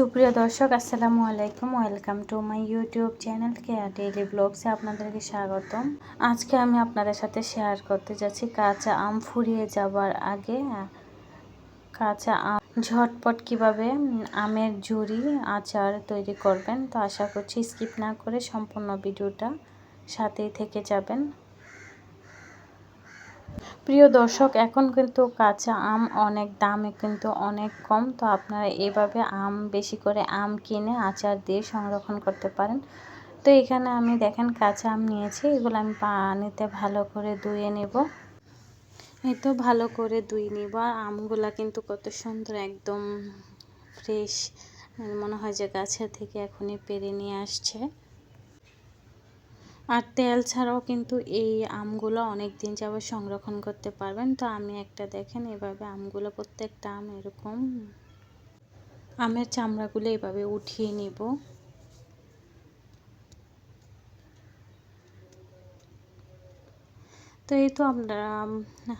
সুপ্রিয় দর্শক, আসসালামু আলাইকুম। Welcome to my YouTube channel Keya daily ব্লগসে আপনাদেরকে স্বাগতম। আজকে আমি আপনাদের সাথে শেয়ার করতে যাচ্ছি কাঁচা আম ফুরিয়ে যাবার আগে। কাঁচা আম ঝটপট কীভাবে আমের ঝুড়ি আচার তৈরি করবেন, তো আশা করছি স্কিপ না করে সম্পূর্ণ ভিডিওটা সাথেই থেকে যাবেন। প্রিয় দর্শক, এখন কিন্তু কাঁচা আম অনেক দামে কিন্তু অনেক কম। তো আপনারা এভাবে আম, বেশি করে আম কিনে আচার দিয়ে সংরক্ষণ করতে পারেন। তো এখানে আমি দেখেন কাঁচা আম নিয়েছি, এগুলো আমি পানিতে ভালো করে ধুয়ে নেব। এই তো ভালো করে ধুই নিব। আমগুলা কিন্তু কত সুন্দর, একদম ফ্রেশ মনে হয় যে গাছের থেকে এখনই পেরে নিয়ে আসছে। আর তেল ছাড়াও কিন্তু এই আমগুলো অনেক দিন যাবত সংরক্ষণ করতে পারবেন। তো আমি একটা দেখেন, এভাবে আমগুলো প্রত্যেকটা আম এরকম, আমের চামড়াগুলো এভাবে উঠিয়ে নিব। তো এই তো আমরা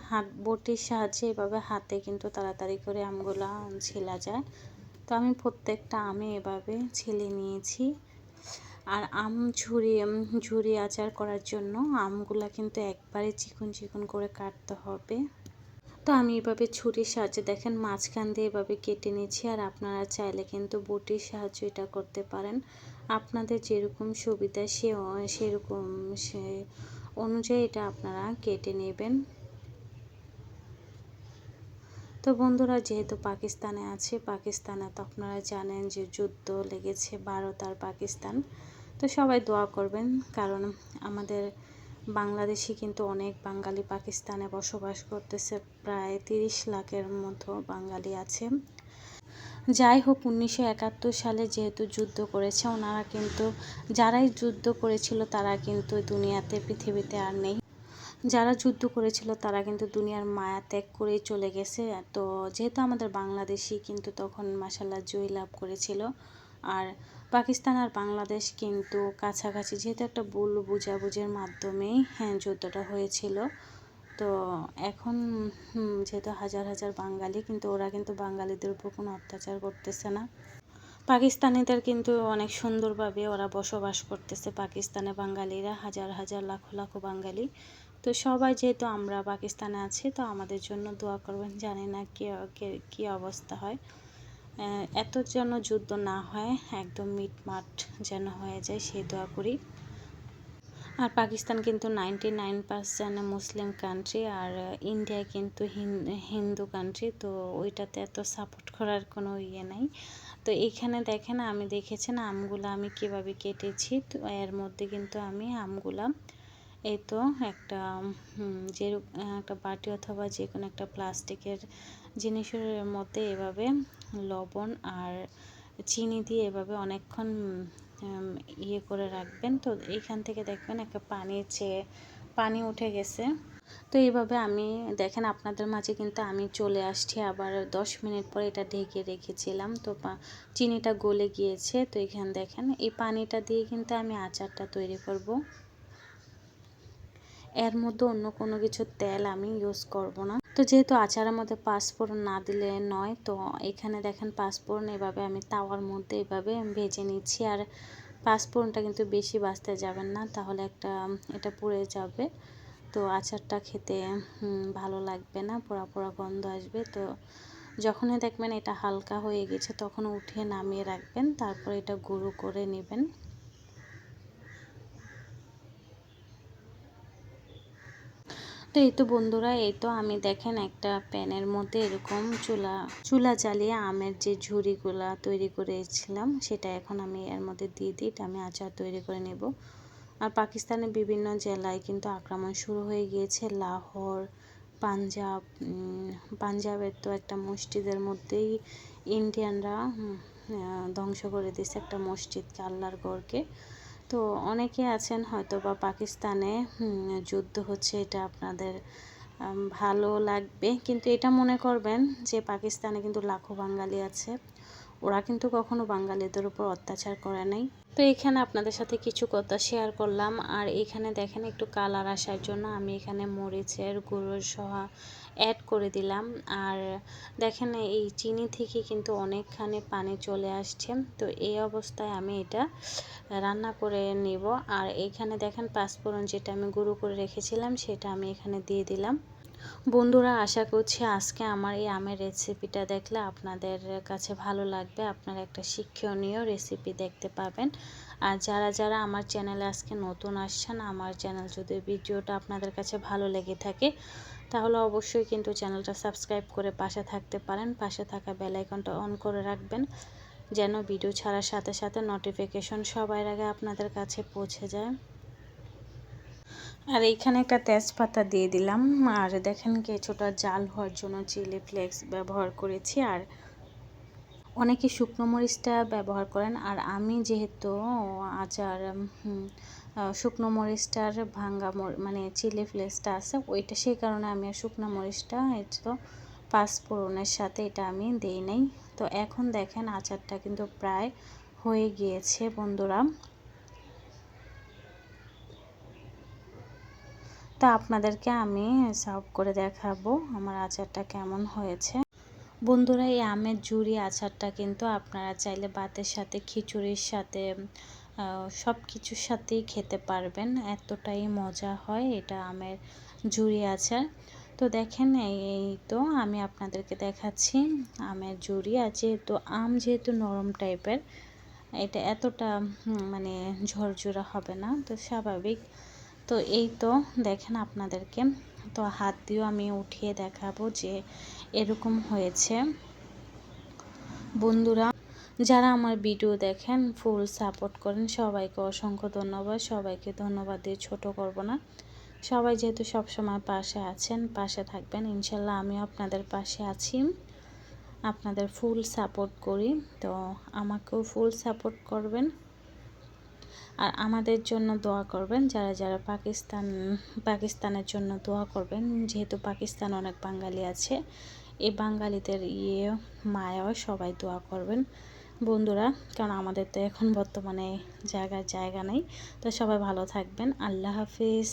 হাত, বটির সাহায্যে এভাবে হাতে কিন্তু তাড়াতাড়ি করে আমগুলো ছেলা যায়। তো আমি প্রত্যেকটা আমে এভাবে ছেলে নিয়েছি। আর আম ঝুরি ঝুরি আচার করার জন্য আমগুলা কিন্তু একবারে চিকন চিকন করে কাটতে হবে। তো আমি এভাবে ছুরির সাহায্যে দেখেন মাঝখান দিয়ে এভাবে কেটে নিচ্ছি আর আপনারা চাইলে কিন্তু বটির সাহায্যে এটা করতে পারেন। আপনাদের যেরকম সুবিধা সে, সেরকম সে অনুযায়ী এটা আপনারা কেটে নেবেন। তো বন্ধুরা, যেহেতু পাকিস্তানে আছে, পাকিস্তানে তো আপনারা জানেন যে যুদ্ধ লেগেছে ভারত আর পাকিস্তান। তো সবাই দোয়া করবেন, কারণ আমাদের বাংলাদেশি কিন্তু অনেক বাঙালি পাকিস্তানে বসবাস করতেছে, প্রায় তিরিশ লাখের মতো বাঙালি আছে। যাই হোক, উনিশশো একাত্তর সালে যেহেতু যুদ্ধ করেছে, ওনারা কিন্তু, যারাই যুদ্ধ করেছিল তারা কিন্তু দুনিয়াতে, পৃথিবীতে আর নেই। যারা যুদ্ধ করেছিল তারা কিন্তু দুনিয়ার মায়া ত্যাগ করেই চলে গেছে। তো যেহেতু আমাদের বাংলাদেশি কিন্তু তখন মাসাল্লাহ জয় লাভ করেছিল, আর পাকিস্তান আর বাংলাদেশ কিন্তু কাছাকাছি, যেহেতু একটা ভুল বুঝাবুঝির মাধ্যমেই হ্যাঁ যুদ্ধটা হয়েছিল। তো এখন যেহেতু হাজার হাজার বাঙালি, কিন্তু ওরা কিন্তু বাঙালিদের উপর কোনো অত্যাচার করতেছে না। পাকিস্তানিদের কিন্তু অনেক সুন্দরভাবে ওরা বসবাস করতেছে, পাকিস্তানে বাঙালিরা, হাজার হাজার, লাখো লাখো বাঙালি। তো সবাই যেহেতু আমরা পাকিস্তানে আছি, তো আমাদের জন্য দোয়া করবেন, জানি না কী অবস্থা হয়। এত যেন যুদ্ধ না হয়, একদম মিটমাট যেন হয়ে যায়, সে দোয়া করি। আর পাকিস্তান কিন্তু ninety nine percent Muslim country আর ইন্ডিয়া কিন্তু হিন্দু কান্ট্রি তো ওইটাতে এত সাপোর্ট করার কোনো ইয়ে নাই। তো এইখানে দেখেন, আমি দেখেছেন আমগুলো আমি কীভাবে কেটেছি, তো এর মধ্যে কিন্তু আমি আমগুলা, এই তো একটা যে, একটা বাটি অথবা যে কোনো একটা প্লাস্টিকের জিনিসের মধ্যে এভাবে লবণ আর চিনি দিয়ে এভাবে অনেকক্ষণ ইয়ে করে রাখবেন। তো এইখান থেকে দেখবেন একটা পানির চেয়ে, পানি উঠে গেছে। তো এইভাবে আমি, দেখেন আপনাদের মাঝে কিন্তু আমি চলে আসছি। আবার দশ মিনিট পর এটা ঢেকে রেখেছিলাম। তো চিনিটা গলে গিয়েছে। তো এখানে দেখেন, এই পানিটা দিয়ে কিন্তু আমি আচারটা তৈরি করব। এর মধ্যে অন্য কোনো কিছু তেল আমি ইউজ করব না। তো যেহেতু আচারের মধ্যে পাঁচফোড়ন না দিলে নয়, তো এখানে দেখেন পাঁচফোড়ন এভাবে আমি তাওয়ার মধ্যে এভাবে ভেজে নিচ্ছি। আর পাঁচফোড়নটা কিন্তু বেশি বাঁচতে যাবেন না, তাহলে একটা, এটা পুড়ে যাবে। তো আচারটা খেতে ভালো লাগবে না, পোড়া পোড়া গন্ধ আসবে। তো যখনই দেখবেন এটা হালকা হয়ে গেছে, তখন উঠিয়ে নামিয়ে রাখবেন, তারপর এটা গুঁড়ো করে নেবেন। তো এই তো বন্ধুরা, এই তো আমি দেখেন একটা প্যানের মধ্যে এরকম চুলা চুলা জ্বালিয়ে আমের যে ঝুড়িগুলা তৈরি করেছিলাম, সেটা এখন আমি এর মধ্যে দিয়ে দিই আমি আচার তৈরি করে নেব। আর পাকিস্তানের বিভিন্ন জেলায় কিন্তু আক্রমণ শুরু হয়ে গিয়েছে। লাহোর, পাঞ্জাব পাঞ্জাবের তো একটা মসজিদের মধ্যেই ইন্ডিয়ানরা ধ্বংস করে দিয়েছে একটা মসজিদকে, আল্লাহর গড়কে তো অনেকে আছেন হয়তো বা পাকিস্তানে যুদ্ধ হচ্ছে, এটা আপনাদের ভালো লাগবে। কিন্তু এটা মনে করবেন যে পাকিস্তানে কিন্তু লাখো বাঙালি আছে। ওরা কিন্তু কখনো বাঙালিদের উপর অত্যাচার করে নাই। তো এখানে আপনাদের সাথে কিছু কথা শেয়ার করলাম। আর এখানে দেখেন একটু কালার আসার জন্য আমি এখানে মরিচের গুঁড়ো সহ অ্যাড করে দিলাম। আর দেখেন এই চিনি থেকে কিন্তু অনেকখানি পানি চলে আসছে। তো এই অবস্থায় আমি এটা রান্না করে নিব। আর এইখানে দেখেন পাঁচফোড়ন যেটা আমি গুঁড়ো করে রেখেছিলাম সেটা আমি এখানে দিয়ে দিলাম। বন্ধুরা, আশা করছি আজকে আমার এই আমের রেসিপিটা দেখলে আপনাদের কাছে ভালো লাগবে। আপনারা একটা শিক্ষণীয় রেসিপি দেখতে পাবেন। আর যারা যারা আমার চ্যানেলে আজকে নতুন আসছেন, আমার চ্যানেল যদি ভিডিওটা আপনাদের কাছে ভালো লেগে থাকে, তাহলে অবশ্যই কিন্তু চ্যানেলটা সাবস্ক্রাইব করে পাশে থাকতে পারেন। পাশে থাকা বেলাইকনটা অন করে রাখবেন, যেন ভিডিও ছাড়ার সাথে সাথে নোটিফিকেশন সবার আগে আপনাদের কাছে পৌঁছে যায়। আর এইখানে একটা তেজপাতা দিয়ে দিলাম। আর দেখেন কিছুটা জাল হওয়ার জন্য চিলি ফ্লেক্স ব্যবহার করেছি। আর অনেকে শুকনো মরিচটা ব্যবহার করেন। আর আমি যেহেতু আচার শুকনো মরিচটার ভাঙ্গা মানে চিলি ফ্লেক্সটা আছে, ওইটা সেই কারণে আমি আর শুকনো মরিচটা তো পাঁচফোড়নের সাথে এটা আমি দেই নাই। তো এখন দেখেন আচারটা কিন্তু প্রায় হয়ে গিয়েছে, বন্ধুরা। তো আপনাদেরকে আমি সার্ভ করে দেখাবো আমার আচারটা কেমন হয়েছে। বন্ধুরা, এই আমের জুড়ি আচারটা কিন্তু আপনারা চাইলে ভাতের সাথে, খিচুড়ির সাথে সব কিছুর সাথেই খেতে পারবেন। এতটাই মজা হয় এটা আমের জুড়ি আচার। তো দেখেন, এই তো আমি আপনাদেরকে দেখাচ্ছি আমের জুড়ি আর যেহেতু আম যেহেতু নরম টাইপের, এটা এতটা মানে ঝরঝরা হবে না। তো স্বাভাবিক তো এই তো দেখেন আপনাদেরকে। তো হাত দিয়েও আমি উঠিয়ে দেখাবো যে এরকম হয়েছে। বন্ধুরা, যারা আমার ভিডিও দেখেন ফুল সাপোর্ট করেন, সবাইকে অসংখ্য ধন্যবাদ। সবাইকে ধন্যবাদ দিয়ে ছোট করব না। সবাই যেহেতু সবসময় পাশে আছেন, পাশে থাকবেন, ইনশাল্লাহ আমিও আপনাদের পাশে আছি। আপনাদের ফুল সাপোর্ট করি। তো আমাকেও ফুল সাপোর্ট করবেন। আর আমাদের জন্য দোয়া করবেন, যারা যারা পাকিস্তান, পাকিস্তানের জন্য দোয়া করবেন, যেহেতু পাকিস্তান অনেক বাঙালি আছে, এই বাঙালিদের ইয়ে মায়াও সবাই দোয়া করবেন। বন্ধুরা, কারণ আমাদের তো এখন বর্তমানে জায়গার জায়গা নেই, তো সবাই ভালো থাকবেন। আল্লাহ হাফিজ।